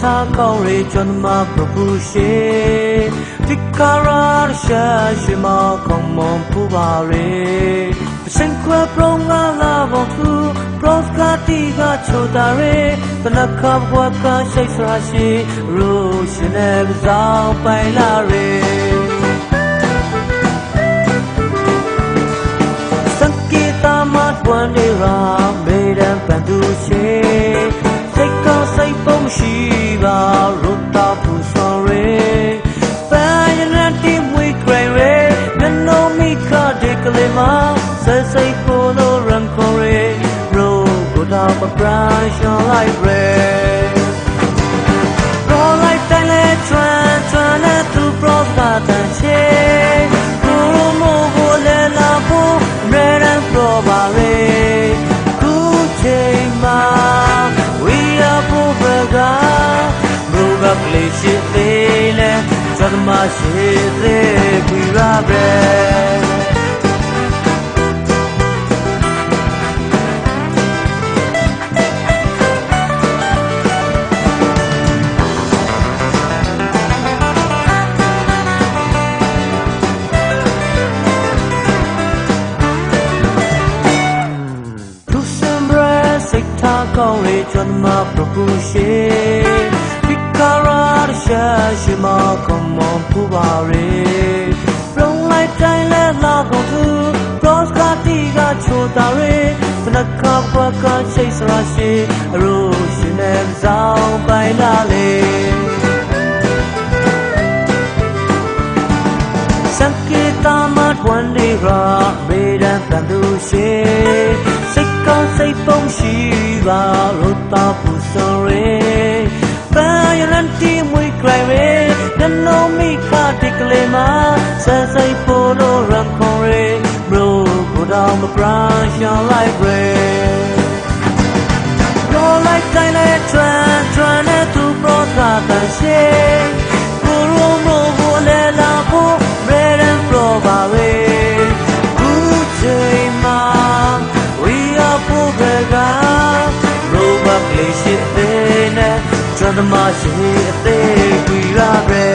ထားကောင်းရေကျွန်မပပူရှိဒီကာရာရှာရှိမကောင်းမွန်ပူပါရေစင်ခွပရောငါလာဘောသူပရောစကတိကချိုတာရေတန ကိုတာပပရာရှောင်းလိုက်ရေ Pro like တိုင်းလဲချွမ်းချွမ်းနဲ့သူ pro ကတန်ချေကိုမို့ကိုလဲလာဖို့ရဲရန် pro ပါရေခုချိန်မှာ we are for burger bro ကကလေးရှိသေးလဲကျွ ကောင်းလေကျွန်မပပူရှိဒီကာရာရှာရှိမကမွန်ပူပါရေပြုံးလိုက်တိုင်းလဲလာကုန်သူ cross ကတိကချိုတာရေဖနကဘကရှိတ်စရာရှိအရိုးရှင်နဲ့ဆောင်ပိုင်လာလေစံကေတာမတ်ဝန်ဒီရာမေဒံတန်သူရှိစိတ်ကောင်းစိတ်ပုံရှိ ပါလို့တာပူစောရေပန်ရန်တီမွေကြရရေနနိုမီခတိကလေးမဆန်စိတ်ပိုလို့ရန်ခေါ်ရေဘရိုကိုတောင်မပရာရှောင်းလိုက်ရေ Roba play shit then Tran the ma shit they we ra bre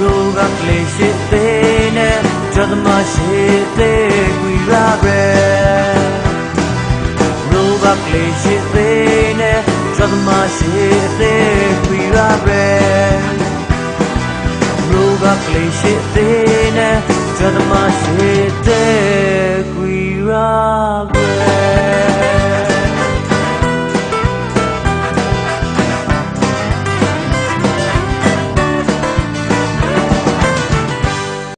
Roba play shit then Tran the ma shit they we ra bre ရိုးဘကလေးရှိသေးနဲ့သဒ္ဓမရှိသေးခွေရပဲရိုးဘကလေးရှိသေးနဲ့သဒ္ဓမရှိသေးခွေရပဲ